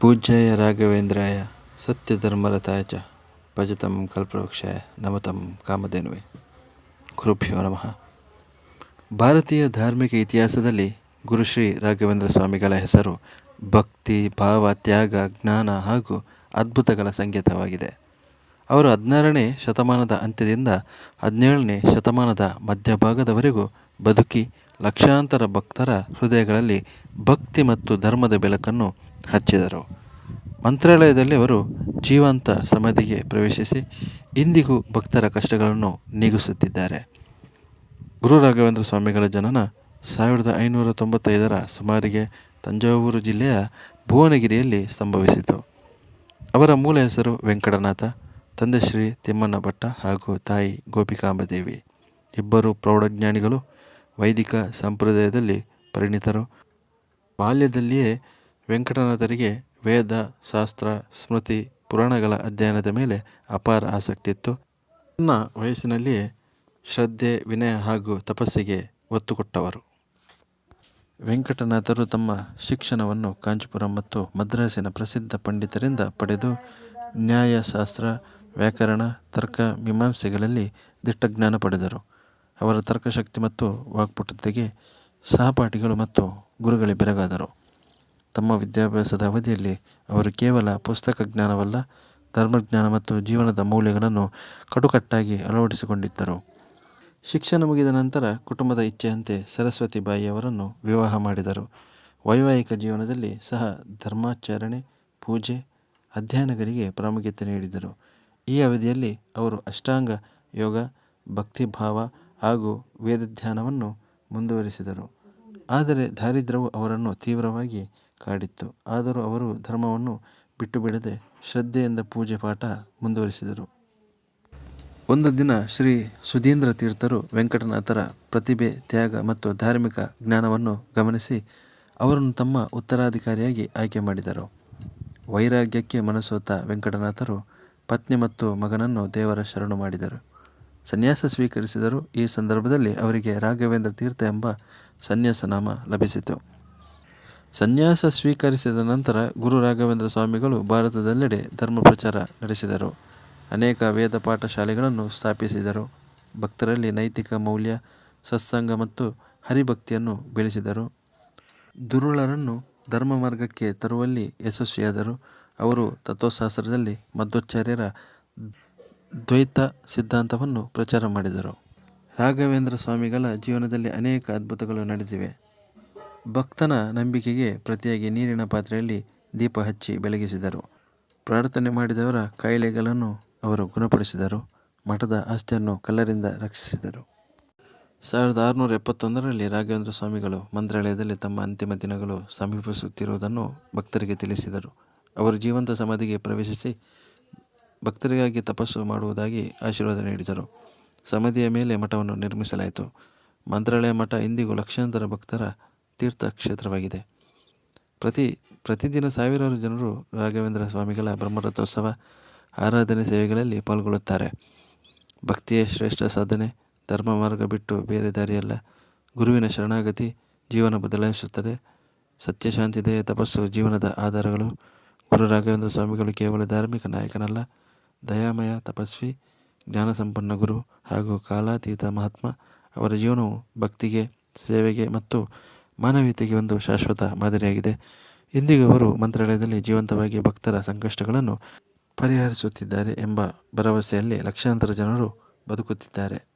ಪೂಜ್ಯಾಯ ರಾಘವೇಂದ್ರಾಯ ಸತ್ಯಧರ್ಮರತಾಯ ಚ ಭಜತಂ ಕಲ್ಪವೃಕ್ಷಾಯ ನಮತಂ ಕಾಮಧೇನುವೆ. ಕುರುಭ್ಯೋ ನಮಃ. ಭಾರತೀಯ ಧಾರ್ಮಿಕ ಇತಿಹಾಸದಲ್ಲಿ ಗುರುಶ್ರೀ ರಾಘವೇಂದ್ರ ಸ್ವಾಮಿಗಳ ಹೆಸರು ಭಕ್ತಿ, ಭಾವ, ತ್ಯಾಗ, ಜ್ಞಾನ ಹಾಗೂ ಅದ್ಭುತಗಳ ಸಂಕೇತವಾಗಿದೆ. ಅವರು ಹದಿನಾರನೇ ಶತಮಾನದ ಅಂತ್ಯದಿಂದ ಹದಿನೇಳನೇ ಶತಮಾನದ ಮಧ್ಯಭಾಗದವರೆಗೂ ಬದುಕಿ ಲಕ್ಷಾಂತರ ಭಕ್ತರ ಹೃದಯಗಳಲ್ಲಿ ಭಕ್ತಿ ಮತ್ತು ಧರ್ಮದ ಬೆಳಕನ್ನು ಹಚ್ಚಿದರು. ಮಂತ್ರಾಲಯದಲ್ಲಿ ಅವರು ಜೀವಂತ ಸಮಾಧಿಗೆ ಪ್ರವೇಶಿಸಿ ಇಂದಿಗೂ ಭಕ್ತರ ಕಷ್ಟಗಳನ್ನು ನೀಗಿಸುತ್ತಿದ್ದಾರೆ. ಗುರು ರಾಘವೇಂದ್ರ ಸ್ವಾಮಿಗಳ ಜನನ ಸಾವಿರದ ಐನೂರ ತೊಂಬತ್ತೈದರ ಸುಮಾರಿಗೆ ತಂಜಾವೂರು ಜಿಲ್ಲೆಯ ಭುವನಗಿರಿಯಲ್ಲಿ ಸಂಭವಿಸಿತು. ಅವರ ಮೂಲ ಹೆಸರು ವೆಂಕಟನಾಥ, ತಂದೆ ಶ್ರೀ ತಿಮ್ಮಣ್ಣ ಭಟ್ಟ ಹಾಗೂ ತಾಯಿ ಗೋಪಿಕಾಂಬದೇವಿ. ಇಬ್ಬರು ಪ್ರೌಢಜ್ಞಾನಿಗಳು ವೈದಿಕ ಸಂಪ್ರದಾಯದಲ್ಲಿ ಪರಿಣಿತರು. ಬಾಲ್ಯದಲ್ಲಿಯೇ ವೆಂಕಟನಾಥರಿಗೆ ವೇದ, ಶಾಸ್ತ್ರ, ಸ್ಮೃತಿ, ಪುರಾಣಗಳ ಅಧ್ಯಯನದ ಮೇಲೆ ಅಪಾರ ಆಸಕ್ತಿ ಇತ್ತು ನನ್ನ ವಯಸ್ಸಿನಲ್ಲಿಯೇ ಶ್ರದ್ಧೆ, ವಿನಯ ಹಾಗೂ ತಪಸ್ಸಿಗೆ ಒತ್ತು ಕೊಟ್ಟವರು. ವೆಂಕಟನಾಥರು ತಮ್ಮ ಶಿಕ್ಷಣವನ್ನು ಕಾಂಚಿಪುರಂ ಮತ್ತು ಮದ್ರಾಸಿನ ಪ್ರಸಿದ್ಧ ಪಂಡಿತರಿಂದ ಪಡೆದು ನ್ಯಾಯಶಾಸ್ತ್ರ, ವ್ಯಾಕರಣ, ತರ್ಕ, ಮೀಮಾಂಸೆಗಳಲ್ಲಿ ದಿಟ್ಟಜ್ಞಾನ ಪಡೆದರು. ಅವರ ತರ್ಕಶಕ್ತಿ ಮತ್ತು ವಾಕ್ಪಟುತೆಗೆ ಸಹಪಾಠಿಗಳು ಮತ್ತು ಗುರುಗಳೇ ಬೆರಗಾದರು. ತಮ್ಮ ವಿದ್ಯಾಭ್ಯಾಸದ ಅವಧಿಯಲ್ಲಿ ಅವರು ಕೇವಲ ಪುಸ್ತಕ ಜ್ಞಾನವಲ್ಲ, ಧರ್ಮಜ್ಞಾನ ಮತ್ತು ಜೀವನದ ಮೌಲ್ಯಗಳನ್ನು ಕಟುಕಟ್ಟಾಗಿ ಅಳವಡಿಸಿಕೊಂಡಿದ್ದರು. ಶಿಕ್ಷಣ ಮುಗಿದ ನಂತರ ಕುಟುಂಬದ ಇಚ್ಛೆಯಂತೆ ಸರಸ್ವತಿ ಬಾಯಿಯವರನ್ನು ವಿವಾಹ ಮಾಡಿದರು. ವೈವಾಹಿಕ ಜೀವನದಲ್ಲಿ ಸಹ ಧರ್ಮಾಚರಣೆ, ಪೂಜೆ, ಅಧ್ಯಯನಗಳಿಗೆ ಪ್ರಾಮುಖ್ಯತೆ ನೀಡಿದರು. ಈ ಅವಧಿಯಲ್ಲಿ ಅವರು ಅಷ್ಟಾಂಗ ಯೋಗ, ಭಕ್ತಿಭಾವ ಹಾಗೂ ವೇದಧ್ಯಾನವನ್ನು ಮುಂದುವರಿಸಿದರು. ಆದರೆ ದಾರಿದ್ರ್ಯವು ಅವರನ್ನು ತೀವ್ರವಾಗಿ ಕಾಡಿತ್ತು. ಆದರೂ ಅವರು ಧರ್ಮವನ್ನು ಬಿಟ್ಟು ಬಿಡದೆ ಶ್ರದ್ಧೆಯಿಂದ ಪೂಜೆ ಪಾಠ ಮುಂದುವರಿಸಿದರು. ಒಂದು ದಿನ ಶ್ರೀ ಸುಧೀಂದ್ರ ತೀರ್ಥರು ವೆಂಕಟನಾಥರ ಪ್ರತಿಭೆ, ತ್ಯಾಗ ಮತ್ತು ಧಾರ್ಮಿಕ ಜ್ಞಾನವನ್ನು ಗಮನಿಸಿ ಅವರನ್ನು ತಮ್ಮ ಉತ್ತರಾಧಿಕಾರಿಯಾಗಿ ಆಯ್ಕೆ ಮಾಡಿದರು. ವೈರಾಗ್ಯಕ್ಕೆ ಮನಸೋತ ವೆಂಕಟನಾಥರು ಪತ್ನಿ ಮತ್ತು ಮಗನನ್ನು ದೇವರ ಶರಣು ಮಾಡಿದರು. ಸನ್ಯಾಸ ಸ್ವೀಕರಿಸಿದರು ಈ ಸಂದರ್ಭದಲ್ಲಿ ಅವರಿಗೆ ರಾಘವೇಂದ್ರ ತೀರ್ಥ ಎಂಬ ಸನ್ಯಾಸ ನಾಮ ಲಭಿಸಿತು. ಸನ್ಯಾಸ ಸ್ವೀಕರಿಸಿದ ನಂತರ ಗುರು ರಾಘವೇಂದ್ರ ಸ್ವಾಮಿಗಳು ಭಾರತದೆಲ್ಲೆಡೆ ಧರ್ಮ ಪ್ರಚಾರ ನಡೆಸಿದರು. ಅನೇಕ ವೇದ ಪಾಠ ಶಾಲೆಗಳನ್ನು ಸ್ಥಾಪಿಸಿದರು. ಭಕ್ತರಲ್ಲಿ ನೈತಿಕ ಮೌಲ್ಯ, ಸತ್ಸಂಗ ಮತ್ತು ಹರಿಭಕ್ತಿಯನ್ನು ಬೆಳೆಸಿದರು. ದುರುಳರನ್ನು ಧರ್ಮ ಮಾರ್ಗಕ್ಕೆ ತರುವಲ್ಲಿ ಯಶಸ್ವಿಯಾದರು. ಅವರು ತತ್ವಶಾಸ್ತ್ರದಲ್ಲಿ ಮಧ್ವಾಚಾರ್ಯರ ದ್ವೈತ ಸಿದ್ಧಾಂತವನ್ನು ಪ್ರಚಾರ ಮಾಡಿದರು. ರಾಘವೇಂದ್ರ ಸ್ವಾಮಿಗಳ ಜೀವನದಲ್ಲಿ ಅನೇಕ ಅದ್ಭುತಗಳು ನಡೆದಿವೆ. ಭಕ್ತನ ನಂಬಿಕೆಗೆ ಪ್ರತಿಯಾಗಿ ನೀರಿನ ಪಾತ್ರೆಯಲ್ಲಿ ದೀಪ ಹಚ್ಚಿ ಬೆಳಗಿಸಿದರು. ಪ್ರಾರ್ಥನೆ ಮಾಡಿದವರ ಕಾಯಿಲೆಗಳನ್ನು ಅವರು ಗುಣಪಡಿಸಿದರು. ಮಠದ ಆಸ್ತಿಯನ್ನು ಕಲ್ಲರಿಂದ ರಕ್ಷಿಸಿದರು. ಸಾವಿರದ ಆರುನೂರ ಎಪ್ಪತ್ತೊಂದರಲ್ಲಿ ರಾಘವೇಂದ್ರ ಸ್ವಾಮಿಗಳು ಮಂತ್ರಾಲಯದಲ್ಲಿ ತಮ್ಮ ಅಂತಿಮ ದಿನಗಳು ಸಮೀಪಿಸುತ್ತಿರುವುದನ್ನು ಭಕ್ತರಿಗೆ ತಿಳಿಸಿದರು. ಅವರು ಜೀವಂತ ಸಮಾಧಿಗೆ ಪ್ರವೇಶಿಸಿ ಭಕ್ತರಿಗಾಗಿ ತಪಸ್ಸು ಮಾಡುವುದಾಗಿ ಆಶೀರ್ವಾದ ನೀಡಿದರು. ಸಮಾಧಿಯ ಮೇಲೆ ಮಠವನ್ನು ನಿರ್ಮಿಸಲಾಯಿತು. ಮಂತ್ರಾಲಯ ಮಠ ಇಂದಿಗೂ ಲಕ್ಷಾಂತರ ಭಕ್ತರ ತೀರ್ಥಕ್ಷೇತ್ರವಾಗಿದೆ. ಪ್ರತಿ, ಪ್ರತಿದಿನ ಸಾವಿರಾರು ಜನರು ರಾಘವೇಂದ್ರ ಸ್ವಾಮಿಗಳ ಬ್ರಹ್ಮರಥೋತ್ಸವ, ಆರಾಧನೆ ಸೇವೆಗಳಲ್ಲಿ ಪಾಲ್ಗೊಳ್ಳುತ್ತಾರೆ. ಭಕ್ತಿಯೇ ಶ್ರೇಷ್ಠ ಸಾಧನೆ. ಧರ್ಮ ಮಾರ್ಗ ಬಿಟ್ಟು ಬೇರೆ ದಾರಿಯಲ್ಲ. ಗುರುವಿನ ಶರಣಾಗತಿ ಜೀವನ ಬದಲಾಯಿಸುತ್ತದೆ. ಸತ್ಯಶಾಂತಿದೆಯ ತಪಸ್ಸು, ಜೀವನದ ಆಧಾರಗಳು. ಗುರು ರಾಘವೇಂದ್ರ ಸ್ವಾಮಿಗಳು ಕೇವಲ ಧಾರ್ಮಿಕ ನಾಯಕನಲ್ಲ. ದಯಾಮಯ ತಪಸ್ವಿ ಜ್ಞಾನ ಸಂಪನ್ನ ಗುರು ಹಾಗೂ ಕಾಲಾತೀತ ಮಹಾತ್ಮ ಅವರ ಜೀವನವು ಭಕ್ತಿಗೆ, ಸೇವೆಗೆ ಮತ್ತು ಮಾನವೀಯತೆಗೆ ಒಂದು ಶಾಶ್ವತ ಮಾದರಿಯಾಗಿದೆ. ಇಂದಿಗೂ ಅವರು ಮಂತ್ರಾಲಯದಲ್ಲಿ ಜೀವಂತವಾಗಿ ಭಕ್ತರ ಸಂಕಷ್ಟಗಳನ್ನು ಪರಿಹರಿಸುತ್ತಿದ್ದಾರೆ ಎಂಬ ಭರವಸೆಯಲ್ಲಿ ಲಕ್ಷಾಂತರ ಜನರು ಬದುಕುತ್ತಿದ್ದಾರೆ.